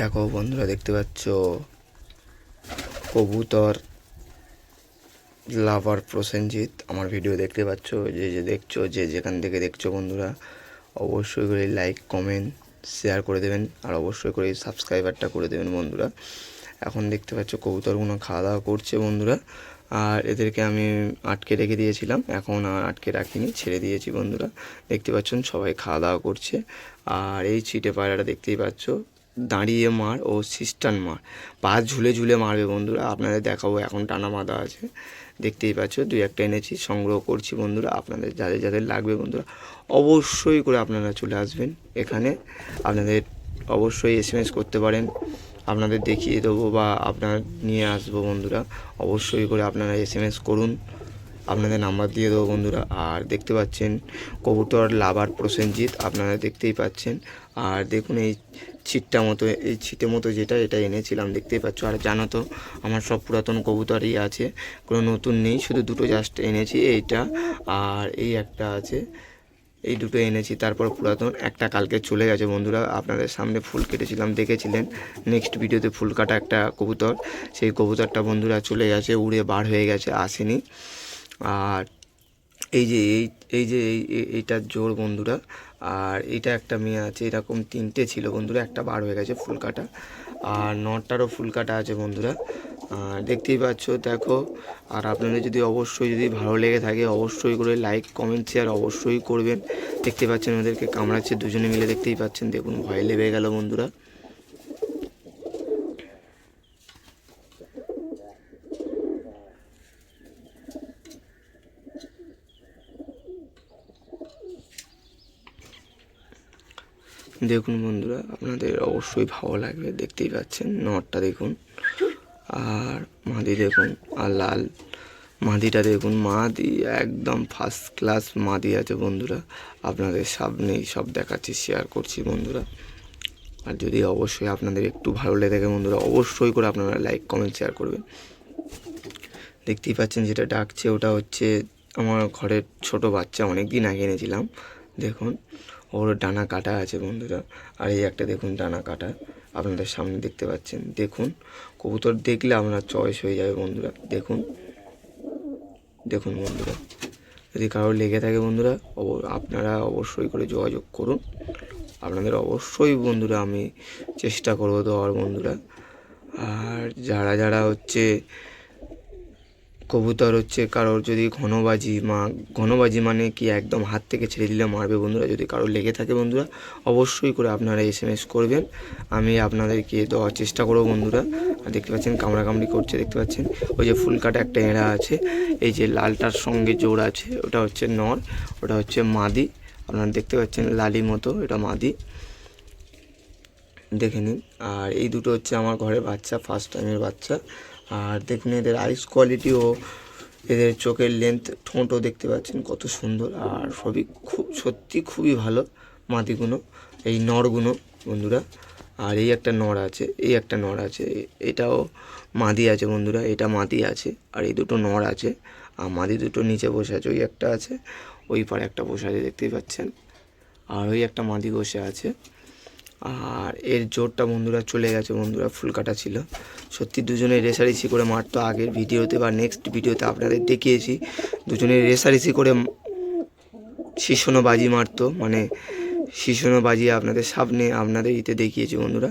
দেখো বন্ধুরা, দেখতে পাচ্ছ? কবুতর লাভার প্রসেনজিৎ, আমার ভিডিও দেখতে পাচ্ছ? যে যে দেখছ, যে যেখান থেকে দেখছ বন্ধুরা, অবশ্যই করে লাইক কমেন্ট শেয়ার করে দেবেন, আর অবশ্যই করে সাবস্ক্রাইবারটা করে দেবেন বন্ধুরা। এখন দেখতে পাচ্ছ কবুতরগুলো খাওয়া দাওয়া করছে বন্ধুরা, আর এদেরকে আমি আটকে রেখে দিয়েছিলাম, এখন আর আটকে রাখিনি, ছেড়ে দিয়েছি বন্ধুরা। দেখতে পাচ্ছেন সবাই খাওয়া দাওয়া করছে, আর এই ছিটে পায়রাটা দেখতেই পাচ্ছ দাঁড়িয়ে মার ও সিস্টান মার। পা ঝুলে ঝুলে মারবে বন্ধুরা, আপনাদের দেখাবো, এখন টানা মাদা আছে। দেখতেই পাচ্ছ, দুই একটা এনেছি, সংগ্রহ করছি বন্ধুরা, আপনাদের যাদের যাদের লাগবে বন্ধুরা, অবশ্যই করে আপনারা চলে আসবেন এখানে। আপনাদের অবশ্যই এস এম এস করতে পারেন, আপনাদের দেখিয়ে দেবো বা আপনার নিয়ে আসব বন্ধুরা, অবশ্যই করে আপনারা এস এম এস করুন, আপনাদের নাম্বার দিয়ে দেবো বন্ধুরা। আর দেখতে পাচ্ছেন, কবুতর লাভার প্রসেনজিৎ, আপনারা দেখতেই পাচ্ছেন আর দেখুন, এই ছিটটা মতো, এই ছিটে মতো যেটা, এটা এনেছিলাম, দেখতেই পাচ্ছ। আর জানো তো, আমার সব পুরাতন কবুতরই আছে, কোনো নতুন নেই, শুধু দুটো জাস্ট এনেছি, এইটা আর এই একটা আছে, এই দুটো এনেছি, তারপর পুরাতন, একটা কালকে চলে গেছে বন্ধুরা, আপনাদের সামনে ফুল কেটেছিলাম, দেখেছিলেন নেক্সট ভিডিওতে ফুল কাটা একটা কবুতর, সেই কবুতরটা বন্ধুরা চলে গেছে, উড়ে বার হয়ে গেছে, আসেনি, আর এই যে, এই এই যে, এই, এই- এইটার জোর বন্ধুরা। আর এইটা একটা মেয়ে আছে, এরকম তিনটে ছিল বন্ধুরা, একটা বার হয়ে গেছে ফুল কাটা। আর নটারও ফুল কাটা আছে বন্ধুরা। আর দেখতেই পাচ্ছ, দেখো। আর আপনাদের যদি অবশ্যই যদি ভালো লেগে থাকে, অবশ্যই করে লাইক কমেন্ট শেয়ার অবশ্যই করবেন। দেখতে পাচ্ছেন ওদেরকে কামড়াচ্ছে, দুজনে মিলে দেখতেই পাচ্ছেন। দেখুন, ভয় লেগে গেল বন্ধুরা। দেখুন বন্ধুরা, আপনাদের অবশ্যই ভালো লাগবে দেখতেই পাচ্ছেন, নটটা দেখুন। আর মাদি দেখুন, আর লাল মাদিটা দেখুন। মাদি একদম ফার্স্ট ক্লাস মাদি আছে বন্ধুরা। আপনাদের সামনেই সব দেখাচ্ছি শেয়ার করছি বন্ধুরা। আর যদি অবশ্যই আপনাদের একটু ভালো লেগে থাকে বন্ধুরা, অবশ্যই করে আপনারা লাইক কমেন্ট শেয়ার করবেন। দেখতেই পাচ্ছেন যেটা ডাকছে, ওটা হচ্ছে আমার ঘরের ছোট বাচ্চা অনেক দিন আগে এনেছিলাম। দেখুন ওর ডানা কাটা আছে বন্ধুরা। আর এই একটা দেখুন ডানা কাটা, আপনাদের সামনে দেখতে পাচ্ছেন। দেখুন, কবুতর দেখলে আপনার চয়েস হয়ে যাবে বন্ধুরা। দেখুন দেখুন বন্ধুরা। যদি কারোর লেগে থাকে বন্ধুরা আপনারা অবশ্যই করে যোগাযোগ করুন। আপনাদের অবশ্যই বন্ধুরা আমি চেষ্টা করব দেওয়ার বন্ধুরা। আর যারা যারা হচ্ছে কবুতর হচ্ছে কারোর যদি ঘনবাজি মা, ঘনবাজি মানে কি একদম হাত থেকে ছেড়ে দিলে মারবে বন্ধুরা? যদি কারোর লেগে থাকে বন্ধুরা, অবশ্যই করে আপনারা এস এম এস করবেন। আমি আপনাদেরকে দেওয়ার চেষ্টা করব বন্ধুরা। দেখতে পাচ্ছেন কামড়াকামড়ি করছে, দেখতে পাচ্ছেন? ওই যে ফুল কাটা একটা এঁড়া আছে, এই যে লালটার সঙ্গে জোর আছে, ওটা হচ্ছে নর, ওটা হচ্ছে মাদি। আপনারা দেখতে পাচ্ছেন লালি মতো, এটা মাদি। দেখে নিন। আর এই দুটো হচ্ছে আমার ঘরের বাচ্চা ফার্স্ট টাইমের বাচ্চা। আর দেখুন এদের আইস কোয়ালিটি ও, এদের চোখের লেন্থ ঠোঁটও দেখতে পাচ্ছেন কত সুন্দর। আর সবই খুব, সত্যি খুবই ভালো মাদিগুলো এই নরগুলো বন্ধুরা। আর এই একটা নড় আছে, এই একটা নর আছে, এটাও মাদি আছে বন্ধুরা, এটা মাদি আছে, আর এই দুটো নর আছে। আর মাদি দুটো নিচে বসে আছে, ওই একটা আছে, ওই পারে একটা বসে আছে, দেখতেই পাচ্ছেন। আর ওই একটা মাদি বসে আছে। আর এর জোরটা বন্ধুরা চলে গেছে, বন্ধুরা ফুল কাটা ছিল। সত্যি দুজনে রেসারেসি করে মারতো আগের ভিডিওতে বা নেক্সট ভিডিওতে আপনাদের দেখিয়েছি। দুজনে রেসারেসি করে শিশনো বাজি মারতো মানে শিশনো বাজি আপনাদের সামনে আপনাদের ইতে দেখিয়েছি বন্ধুরা।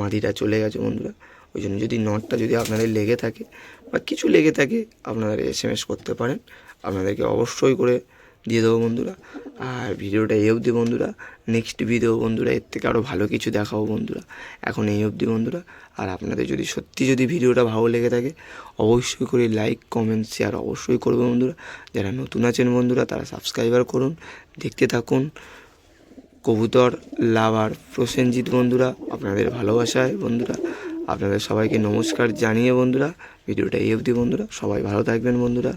মাদিটা চলে গেছে বন্ধুরা। ওই জন্য যদি নটটা যদি আপনাদের লেগে থাকে বা কিছু লেগে থাকে, আপনারা এস এম এস করতে পারেন। আপনাদেরকে অবশ্যই করে দিয়ে দেবো বন্ধুরা। আর ভিডিওটা এই অবধি বন্ধুরা। নেক্সট ভিডিও বন্ধুরা, এর থেকে আরও ভালো কিছু দেখাবো বন্ধুরা। এখন এই অবধি বন্ধুরা। আর আপনাদের যদি সত্যি যদি ভিডিওটা ভালো লেগে থাকে, অবশ্যই করে লাইক কমেন্ট শেয়ার অবশ্যই করবে বন্ধুরা। যারা নতুন আছেন বন্ধুরা, তারা সাবস্ক্রাইবার করুন। দেখতে থাকুন। কবুতর লাভার প্রসেনজিৎ বন্ধুরা, আপনাদের ভালোবাসায় বন্ধুরা। আপনাদের সবাইকে নমস্কার জানিয়ে বন্ধুরা, ভিডিওটা এই অবধি বন্ধুরা। সবাই ভালো থাকবেন বন্ধুরা।